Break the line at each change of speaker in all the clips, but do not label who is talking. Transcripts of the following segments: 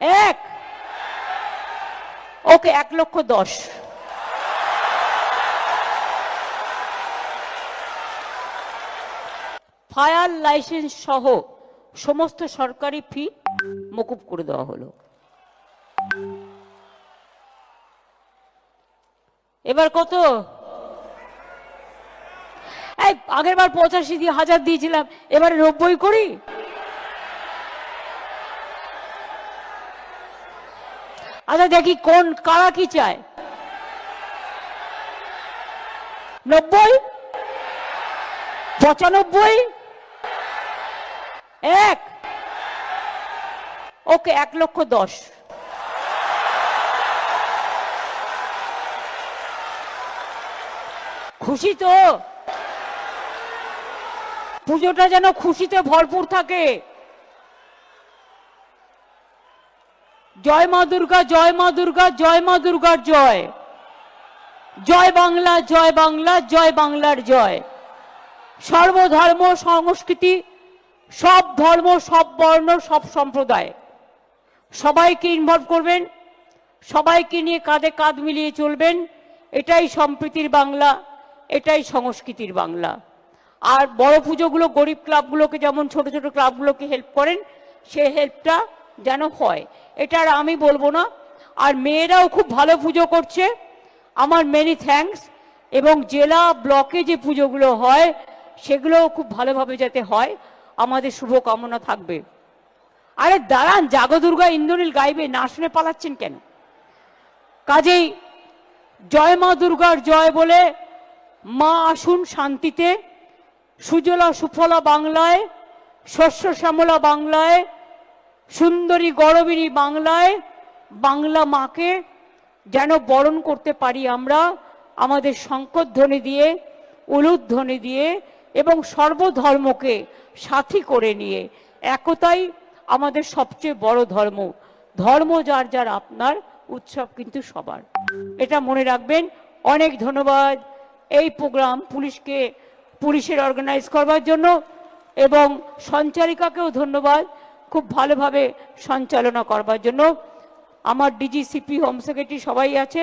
এক। ওকে এক লক্ষ দশ। ফায়ার লাইসেন্স সহ সমস্ত সরকারি ফি মকুব করে দেওয়া হলো। এবার কত? আগের বার পঁচাশি দিয়ে হাজার দিয়েছিলাম, এবারে নব্বই করি? আচ্ছা দেখি কোন, কারা কি চায়? নব্বই? পঁচানব্বই? এক? ওকে, এক লক্ষ দশ। খুশি তো? পুজোটা যেন খুশিতে ভরপুর থাকে। জয় মা দুর্গা, জয় মা দুর্গা, জয় মা দুর্গার জয়। জয় বাংলা জয় বাংলা, জয় বাংলার জয়। সর্বধর্ম, সংস্কৃতি, সব ধর্ম, সব বর্ণ, সব সম্প্রদায়। সবাইকে ইনভলভ করবেন, সবাইকে নিয়ে কাঁধে কাঁধ মিলিয়ে চলবেন। এটাই সম্প্রীতির বাংলা, এটাই সংস্কৃতির বাংলা। আর বড় পুজোগুলো, গরিব ক্লাবগুলোকে যেমন ছোট ছোট ক্লাবগুলোকে হেল্প করেন, সে হেল্পটা যেন হয়। এটা আর আমি বলব না। আর মেয়েরাও খুব ভালো পুজো করছে। আমার মেনি থ্যাঙ্কস এবং জেলা ব্লকে যে পুজোগুলো হয়, সেগুলোও খুব ভালোভাবে যাতে হয়, আমাদের শুভকামনা থাকবে। আরে দাঁড়ান জাগো দুর্গা ইন্দ্রনীল গাইবে, না শুনে পালাচ্ছেন কেন? কাজেই জয় মা দুর্গার জয় বলে মা আসুন শান্তিতে। সুজলা সুফলা বাংলায়, শস্য শ্যামলা বাংলায় সুন্দরী গরবিনী বাংলায় বাংলা মাকে যেন বরণ করতে পারি আমরা, আমাদের শঙ্করধ্বনি দিয়ে, উলুধ্বনি দিয়ে এবং সর্বধর্মকে সাথী করে নিয়ে। একতাই আমাদের সবচেয়ে বড় ধর্ম। ধর্ম যার যার আপনার উৎসব কিন্তু সবার। এটা মনে রাখবেন, অনেক ধন্যবাদ এই প্রোগ্রাম পুলিশকে, পুলিশের অর্গানাইজ করবার জন্য এবং সঞ্চারিকাকেও ধন্যবাদ। খুব ভালোভাবে সঞ্চালনা করবার জন্য। আমার ডিজিসিপি হোম সেক্রেটারি সবাই আছে।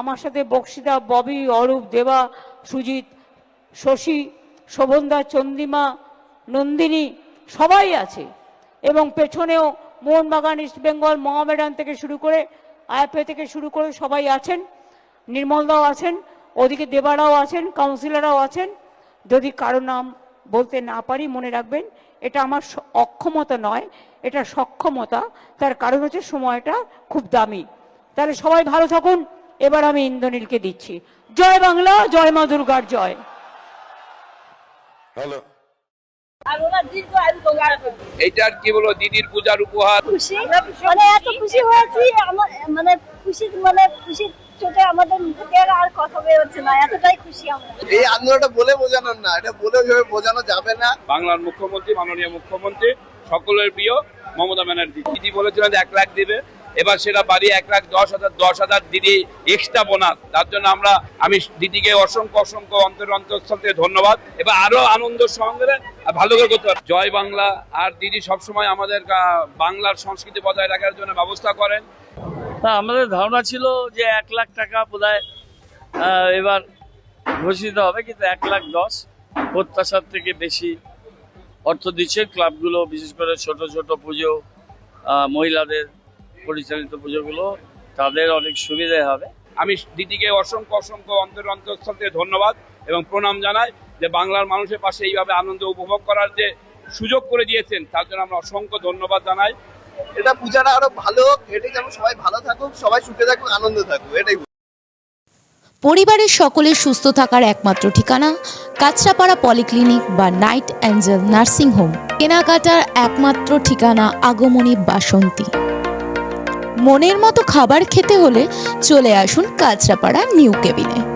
আমার সাথে বক্সিদা ববি, অরূপ, দেবা, সুজিত, শশী, শোভনদা চন্দিমা নন্দিনী সবাই আছে। এবং পেছনেও মোহনবাগান, ইস্ট বেঙ্গল, মহামেডান থেকে শুরু করে আইএফএ থেকে শুরু করে সবাই আছেন। নির্মলদাও আছেন, ওদিকে দেবারাও আছেন, কাউন্সিলররাও আছেন। যদি কারও নাম বলতে না পারি, মনে রাখবেন এটা আমার অক্ষমতা নয় এটা সক্ষমতা। তার কারণ হচ্ছে সময়টা খুব দামি। তাহলে সবাই ভালো থাকুন। এবার আমি ইন্দ্রনীলকে দিচ্ছি। জয় বাংলা জয় মা দুর্গার জয়।
হ্যালো।
এইটার কি বলব দিদির পূজার উপহার।
খুশি? মানে এত খুশি হয়েছি মানে খুশি মানে চোটে আমাদের মুখ আর কথা বেরোচ্ছে না এতটাই খুশি আমরা।
এই আন্দোলনটা বলে বোঝানোর না এটা বলে ওইভাবে বোঝানো যাবে না।
বাংলার মুখ্যমন্ত্রী মাননীয় মুখ্যমন্ত্রী সকলের প্রিয় মমতা ব্যানার্জি। দিদি বলেছিলেন এক লাখ দিবে এবার সেটা বাড়ি এক লাখ দশ হাজার দশ হাজার দিদি এক্সট্রা বোনাস তার জন্য আমরা আমি দিদিকে অসংখ্য অসংখ্য অন্তর অন্তঃস্থল থেকে ধন্যবাদ। এবার আরও আনন্দ সঙ্গে ভালো করে করতে হবে। জয় বাংলা আর দিদি সবসময় আমাদের বাংলার সংস্কৃতি বজায় রাখার জন্য ব্যবস্থা করেন।
তা আমাদের ধারণা ছিল যে এক লাখ টাকা আহ, এবার ঘোষিত হবে কিন্তু এক লাখ দশ প্রত্যাশার থেকে বেশি অর্থ দিচ্ছে ক্লাবগুলো বিশেষ করে ছোট ছোট পুজো মহিলাদের পরিচালিত পুজোগুলো তাদের অনেক সুবিধে হবে।
আমি দিদিকে অসংখ্য অসংখ্য অন্তর অন্তঃস্থল থেকে ধন্যবাদ এবং প্রণাম জানাই যে বাংলার মানুষের পাশে এইভাবে আনন্দ উপভোগ করার যে সুযোগ করে দিয়েছেন তার জন্য আমরা অসংখ্য ধন্যবাদ জানাই।
এটা পূজাটা আরও ভালো হোক যেন সবাই ভালো থাকুক, সবাই সুখে থাকুক, আনন্দ থাকুক, এটাই
পরিবারের সকলের সুস্থ থাকার একমাত্র ঠিকানা কাঁচরাপাড়া পলিক্লিনিক বা নাইট অ্যাঞ্জেল নার্সিং হোম। কেনাকাটার একমাত্র ঠিকানা আগমনী বাসন্তী। মনের মতো খাবার খেতে হলে চলে আসুন কাঁচরাপাড়া নিউ কেবিনে।